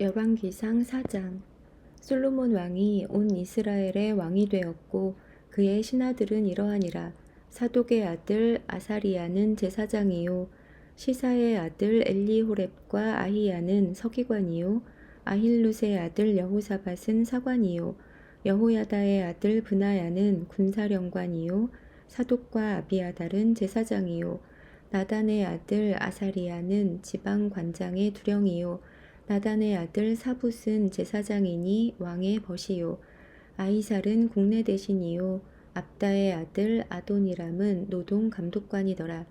열왕기상 4장. 솔로몬 왕이 온 이스라엘의 왕이 되었고 그의 신하들은 이러하니라. 사독의 아들 아사리아는 제사장이요. 시사의 아들 엘리호렙과 아히야는 서기관이요. 아힐루스의 아들 여호사밧은 사관이요. 여호야다의 아들 브나야는 군사령관이요. 사독과 아비아달은 제사장이요. 나단의 아들 아사리아는 지방 관장의 두령이요 나단의 아들 사붓은 제사장이니 왕의 벗이요. 아이살은 국내 대신이요. 압다의 아들 아도니람은 노동 감독관이더라.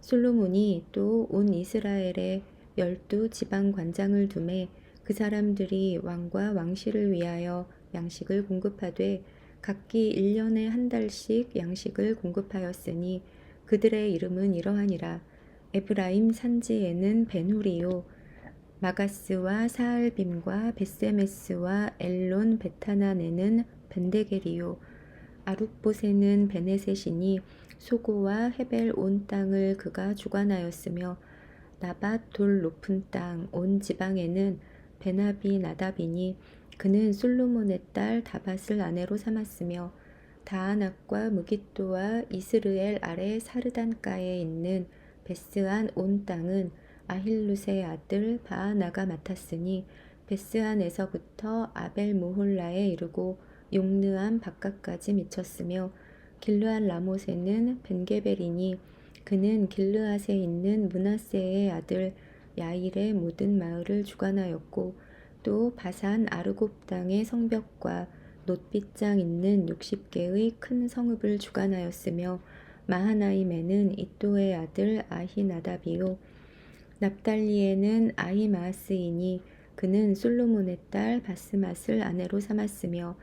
솔로몬이 또 온 이스라엘에 열두 지방 관장을 두매 그 사람들이 왕과 왕실을 위하여 양식을 공급하되 각기 1년에 한 달씩 양식을 공급하였으니 그들의 이름은 이러하니라. 에브라임 산지에는 베누리요 마가스와 사알빔과 베세메스와 엘론 베타난에는 벤데게리요. 아룻봇에는 베네셋이니 소고와 헤벨 온 땅을 그가 주관하였으며 나밧 돌 높은 땅 온 지방에는 베나비 나답이니 그는 솔로몬의 딸 다밧을 아내로 삼았으며 다아낙과 무기또와 이스르엘 아래 사르단가에 있는 베스안 온 땅은 아힐루스의 아들 바아나가 맡았으니 베스안에서부터 아벨 무홀라에 이르고 용느암 바깥까지 미쳤으며 길르앗 라못에는 벤게벨이니 그는 길르앗에 있는 문하세의 아들 야일의 모든 마을을 주관하였고 또 바산 아르곱 땅의 성벽과 놋빗장 있는 60개의 큰 성읍을 주관하였으며 마하나임에는 이또의 아들 아히나답이요 납달리에는 아히마스이니 그는 솔로몬의 딸 바스맛을 아내로 삼았으며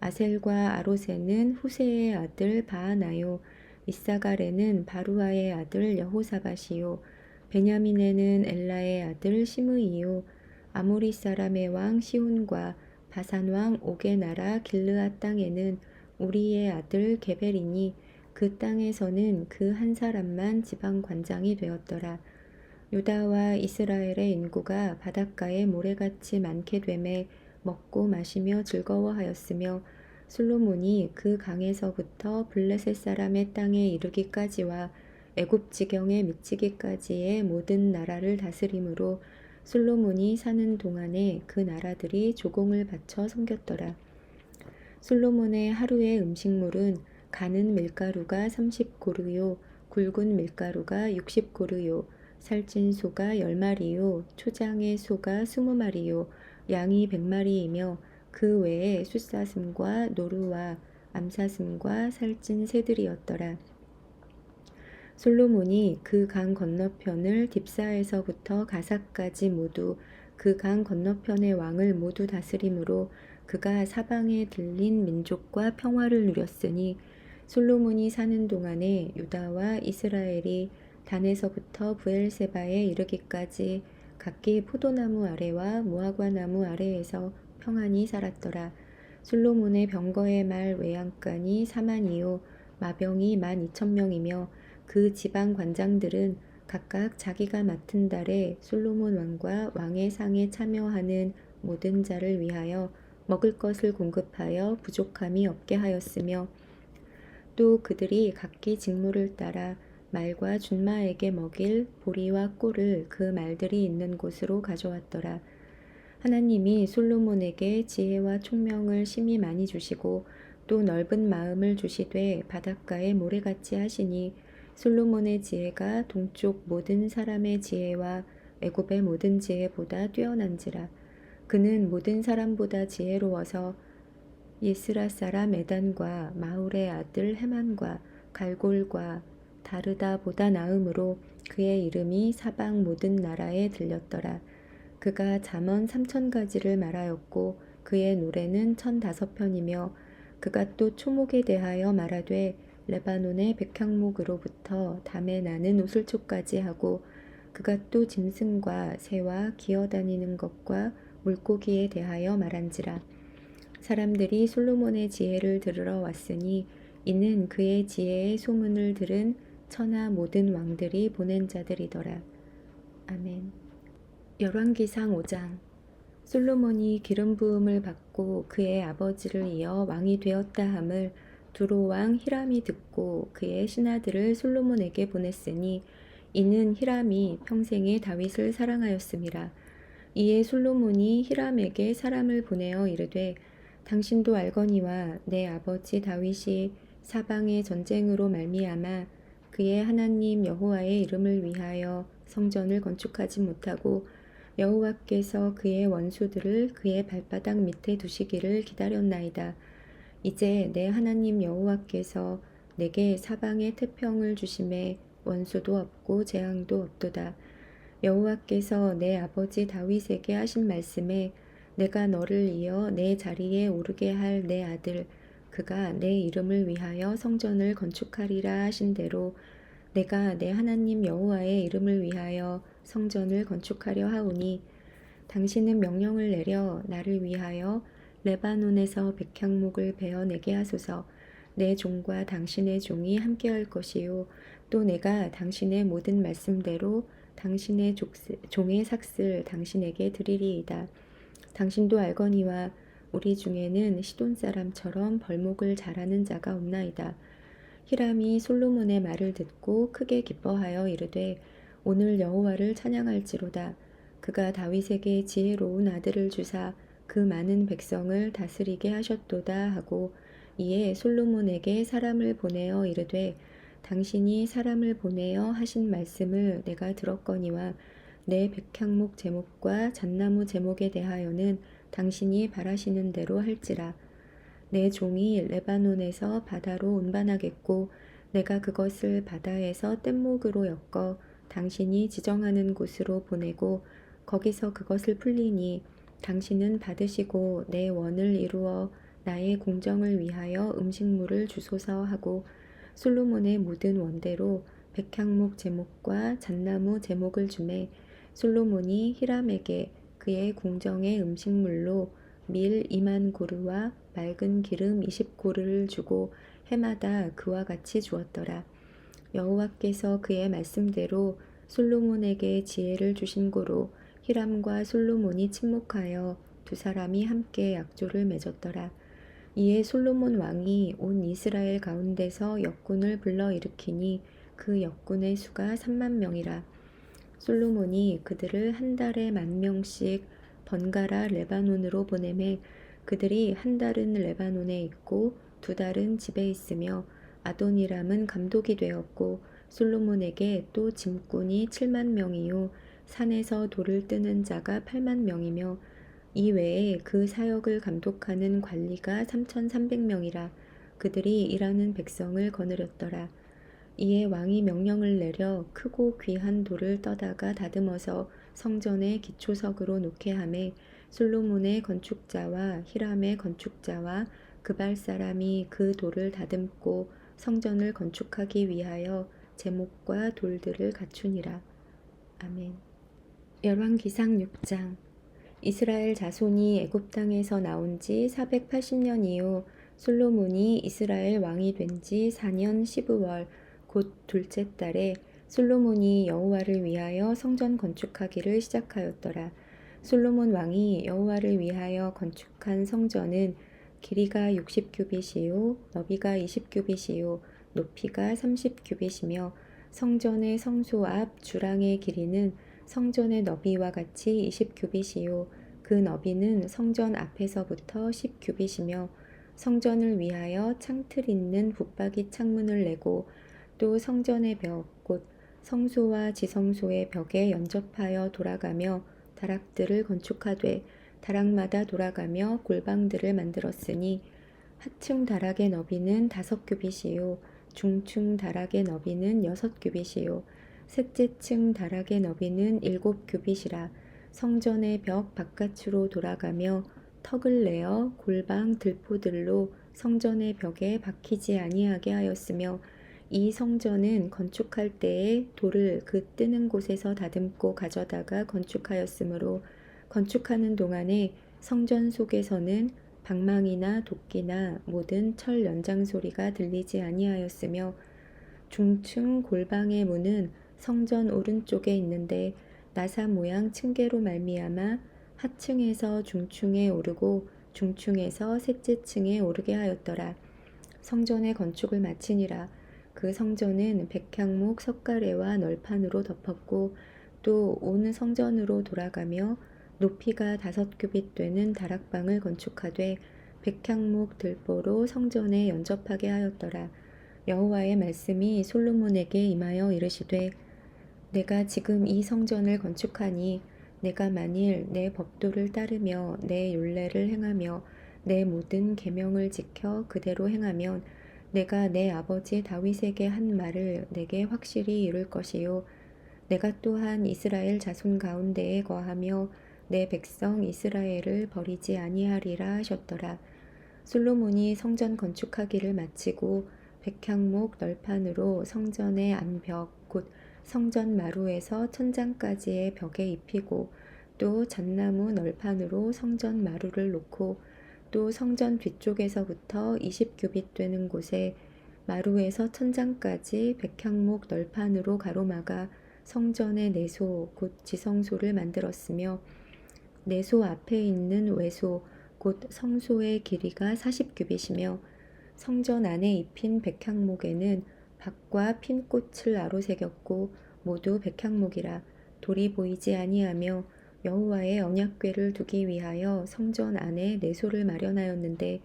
아셀과 아로세는 후세의 아들 바하나요 이사갈에는 바루아의 아들 여호사밧이요 베냐민에는 엘라의 아들 시므이요 아모리 사람의 왕 시온과 바산 왕 옥의 나라 길르앗 땅에는 우리의 아들 게벨이니 그 땅에서는 그 한 사람만 지방 관장이 되었더라. 유다와 이스라엘의 인구가 바닷가에 모래같이 많게 되매 먹고 마시며 즐거워하였으며 솔로몬이 그 강에서부터 블레셋 사람의 땅에 이르기까지와 애굽 지경에 미치기까지의 모든 나라를 다스림으로 솔로몬이 사는 동안에 그 나라들이 조공을 바쳐 섬겼더라. 솔로몬의 하루의 음식물은 가는 밀가루가 30고르요, 굵은 밀가루가 60고르요, 살찐 소가 10마리요, 초장의 소가 20마리요, 양이 100마리이며 그 외에 숫사슴과 노루와 암사슴과 살찐 새들이었더라. 솔로몬이 그 강 건너편을 딥사에서부터 가사까지 모두 그 강 건너편의 왕을 모두 다스림으로 그가 사방에 들린 민족과 평화를 누렸으니 솔로몬이 사는 동안에 유다와 이스라엘이 단에서부터 부엘세바에 이르기까지 각기 포도나무 아래와 무화과나무 아래에서 평안히 살았더라. 솔로몬의 병거의 말 외양간이 4만 이요 마병이 만 이천 명이며 그 지방 관장들은 각각 자기가 맡은 달에 솔로몬 왕과 왕의 상에 참여하는 모든 자를 위하여 먹을 것을 공급하여 부족함이 없게 하였으며 또 그들이 각기 직무를 따라 말과 준마에게 먹일 보리와 꿀을 그 말들이 있는 곳으로 가져왔더라. 하나님이 솔로몬에게 지혜와 총명을 심히 많이 주시고 또 넓은 마음을 주시되 바닷가에 모래같이 하시니 솔로몬의 지혜가 동쪽 모든 사람의 지혜와 애굽의 모든 지혜보다 뛰어난지라 그는 모든 사람보다 지혜로워서 예스라 사람 에단과 마울의 아들 헤만과 갈골과 다르다 보다 나음으로 그의 이름이 사방 모든 나라에 들렸더라. 그가 잠언 삼천 가지를 말하였고 그의 노래는 천 다섯 편이며 그가 또 초목에 대하여 말하되 레바논의 백향목으로부터 담에 나는 우슬초까지 하고 그가 또 짐승과 새와 기어다니는 것과 물고기에 대하여 말한지라 사람들이 솔로몬의 지혜를 들으러 왔으니 이는 그의 지혜의 소문을 들은 천하 모든 왕들이 보낸 자들이더라. 아멘. 열왕기상 5장 솔로몬이 기름 부음을 받고 그의 아버지를 이어 왕이 되었다 함을 두로 왕 히람이 듣고 그의 신하들을 솔로몬에게 보냈으니 이는 히람이 평생에 다윗을 사랑하였음이라. 이에 솔로몬이 히람에게 사람을 보내어 이르되 당신도 알거니와 내 아버지 다윗이 사방의 전쟁으로 말미암아 그의 하나님 여호와의 이름을 위하여 성전을 건축하지 못하고 여호와께서 그의 원수들을 그의 발바닥 밑에 두시기를 기다렸나이다. 이제 내 하나님 여호와께서 내게 사방에 태평을 주심에 원수도 없고 재앙도 없도다. 여호와께서 내 아버지 다윗에게 하신 말씀에 내가 너를 이어 내 자리에 오르게 할 내 아들 그가 내 이름을 위하여 성전을 건축하리라 하신 대로 내가 내 하나님 여호와의 이름을 위하여 성전을 건축하려 하오니 당신은 명령을 내려 나를 위하여 레바논에서 백향목을 베어내게 하소서 내 종과 당신의 종이 함께할 것이요 또 내가 당신의 모든 말씀대로 당신의 족스- 종의 삭슬 당신에게 드리리이다. 당신도 알거니와 우리 중에는 시돈 사람처럼 벌목을 잘하는 자가 없나이다. 히람이 솔로몬의 말을 듣고 크게 기뻐하여 이르되 오늘 여호와를 찬양할지로다. 그가 다윗에게 지혜로운 아들을 주사 그 많은 백성을 다스리게 하셨도다 하고 이에 솔로몬에게 사람을 보내어 이르되 당신이 사람을 보내어 하신 말씀을 내가 들었거니와 내 백향목 제목과 잣나무 제목에 대하여는 당신이 바라시는 대로 할지라. 내 종이 레바논에서 바다로 운반하겠고 내가 그것을 바다에서 뗏목으로 엮어 당신이 지정하는 곳으로 보내고 거기서 그것을 풀리니 당신은 받으시고 내 원을 이루어 나의 궁정을 위하여 음식물을 주소서 하고 솔로몬의 모든 원대로 백향목 제목과 잣나무 제목을 주매 솔로몬이 히람에게 그의 궁정의 음식물로 밀 2만 고르와 맑은 기름 20고르를 주고 해마다 그와 같이 주었더라. 여호와께서 그의 말씀대로 솔로몬에게 지혜를 주신 고로 히람과 솔로몬이 침묵하여 두 사람이 함께 약조를 맺었더라. 이에 솔로몬 왕이 온 이스라엘 가운데서 역군을 불러 일으키니 그 역군의 수가 3만 명이라. 솔로몬이 그들을 한 달에 만 명씩 번갈아 레바논으로 보내매 그들이 한 달은 레바논에 있고 두 달은 집에 있으며 아도니람은 감독이 되었고 솔로몬에게 또 짐꾼이 7만 명이요 산에서 돌을 뜨는 자가 8만 명이며 이 외에 그 사역을 감독하는 관리가 3,300명이라 그들이 일하는 백성을 거느렸더라. 이에 왕이 명령을 내려 크고 귀한 돌을 떠다가 다듬어서 성전의 기초석으로 놓게 하매 솔로몬의 건축자와 히람의 건축자와 그발 사람이 그 돌을 다듬고 성전을 건축하기 위하여 제목과 돌들을 갖추니라. 아멘. 열왕기상 6장 이스라엘 자손이 애굽 땅에서 나온 지 480년 이후 솔로몬이 이스라엘 왕이 된 지 4년 15월 곧 둘째 달에 솔로몬이 여호와를 위하여 성전 건축하기를 시작하였더라. 솔로몬 왕이 여호와를 위하여 건축한 성전은 길이가 60규빗이요 너비가 20규빗이요 높이가 30규빗이며 성전의 성소 앞 주랑의 길이는 성전의 너비와 같이 20규빗이요 그 너비는 성전 앞에서부터 10규빗이며 성전을 위하여 창틀 있는 붙박이 창문을 내고 또 성전의 벽 곧 성소와 지성소의 벽에 연접하여 돌아가며 다락들을 건축하되 다락마다 돌아가며 골방들을 만들었으니 하층 다락의 너비는 다섯 규빗이요 중층 다락의 너비는 여섯 규빗이요 셋째 층 다락의 너비는 일곱 규빗이라 성전의 벽 바깥으로 돌아가며 턱을 내어 골방 들포들로 성전의 벽에 박히지 아니하게 하였으며 이 성전은 건축할 때에 돌을 그 뜨는 곳에서 다듬고 가져다가 건축하였으므로 건축하는 동안에 성전 속에서는 방망이나 도끼나 모든 철 연장 소리가 들리지 아니하였으며 중층 골방의 문은 성전 오른쪽에 있는데 나사 모양 층계로 말미암아 하층에서 중층에 오르고 중층에서 셋째 층에 오르게 하였더라. 성전의 건축을 마치니라. 그 성전은 백향목 석가래와 널판으로 덮었고 또 온 성전으로 돌아가며 높이가 다섯 규빗 되는 다락방을 건축하되 백향목 들보로 성전에 연접하게 하였더라. 여호와의 말씀이 솔로몬에게 임하여 이르시되 내가 지금 이 성전을 건축하니 내가 만일 내 법도를 따르며 내 율례를 행하며 내 모든 계명을 지켜 그대로 행하면 내가 내 아버지 다윗에게 한 말을 내게 확실히 이룰 것이요 내가 또한 이스라엘 자손 가운데에 거하며 내 백성 이스라엘을 버리지 아니하리라 하셨더라. 솔로몬이 성전 건축하기를 마치고 백향목 널판으로 성전의 안벽 곧 성전 마루에서 천장까지의 벽에 입히고 또 잣나무 널판으로 성전 마루를 놓고 또 성전 뒤쪽에서부터 20규빗 되는 곳에 마루에서 천장까지 백향목 널판으로 가로막아 성전의 내소 곧 지성소를 만들었으며 내소 앞에 있는 외소 곧 성소의 길이가 40규빗이며 성전 안에 입힌 백향목에는 박과 핀 꽃을 아로 새겼고 모두 백향목이라 돌이 보이지 아니하며 여호와의 언약궤를 두기 위하여 성전 안에 내소를 마련하였는데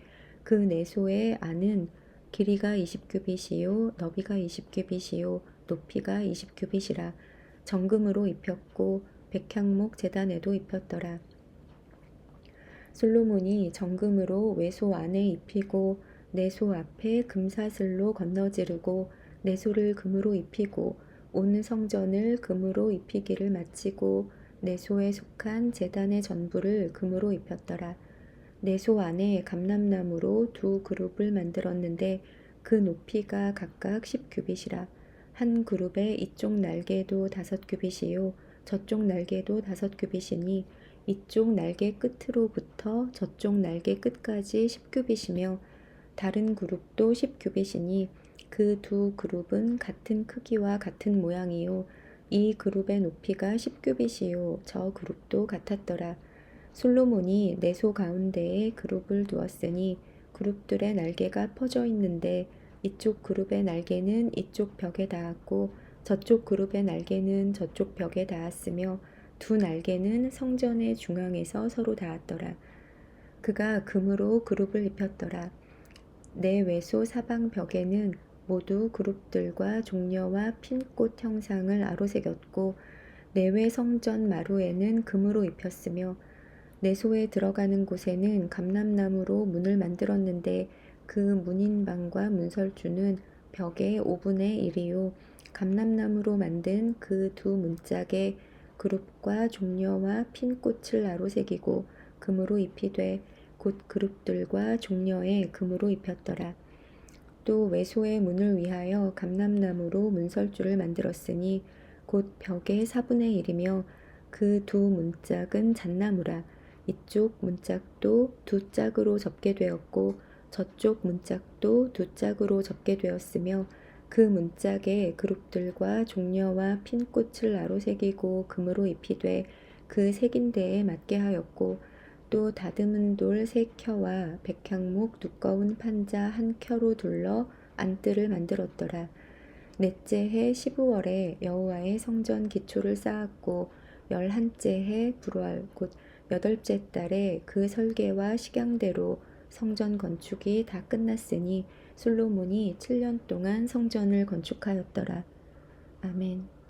그 내소의 안은 길이가 20규빗이요 너비가 20규빗이요 높이가 20규빗이라 정금으로 입혔고 백향목 제단에도 입혔더라. 솔로몬이 정금으로 외소 안에 입히고 내소 앞에 금사슬로 건너지르고 내소를 금으로 입히고 온 성전을 금으로 입히기를 마치고 내소에 속한 제단의 전부를 금으로 입혔더라. 내소 안에 감람나무로 두 그룹을 만들었는데 그 높이가 각각 10규빗이라 한 그룹의 이쪽 날개도 다섯 규빗이요 저쪽 날개도 다섯 규빗이니 이쪽 날개 끝으로부터 저쪽 날개 끝까지 10규빗이며 다른 그룹도 10규빗이니 그 두 그룹은 같은 크기와 같은 모양이요 이 그룹의 높이가 10규빗이요 저 그룹도 같았더라 솔로몬이 내소 가운데에 그룹을 두었으니 그룹들의 날개가 퍼져 있는데 이쪽 그룹의 날개는 이쪽 벽에 닿았고 저쪽 그룹의 날개는 저쪽 벽에 닿았으며 두 날개는 성전의 중앙에서 서로 닿았더라. 그가 금으로 그룹을 입혔더라. 내 외소 사방 벽에는 모두 그룹들과 종려와 핀꽃 형상을 아로새겼고 내외 성전 마루에는 금으로 입혔으며 내소에 들어가는 곳에는 감람나무로 문을 만들었는데 그 문인방과 문설주는 벽의 5분의 1이요 감람나무로 만든 그 두 문짝에 그룹과 종려와 핀 꽃을 아로새기고 금으로 입히되 곧 그룹들과 종려에 금으로 입혔더라. 또 외소의 문을 위하여 감람나무로 문설주를 만들었으니 곧 벽의 4분의 1이며 그 두 문짝은 잣나무라. 이쪽 문짝도 두 짝으로 접게 되었고 저쪽 문짝도 두 짝으로 접게 되었으며 그 문짝에 그룹들과 종려와 핀 꽃을 아로새기고 금으로 입히되 그 새긴 데에 맞게 하였고 또 다듬은 돌 세 켜와 백향목 두꺼운 판자 한 켜로 둘러 안뜰을 만들었더라. 넷째 해 15월에 여호와의 성전 기초를 쌓았고 열한째 해 불월 곧 여덟째 달에 그 설계와 식양대로 성전 건축이 다 끝났으니 솔로몬이 7년 동안 성전을 건축하였더라. 아멘.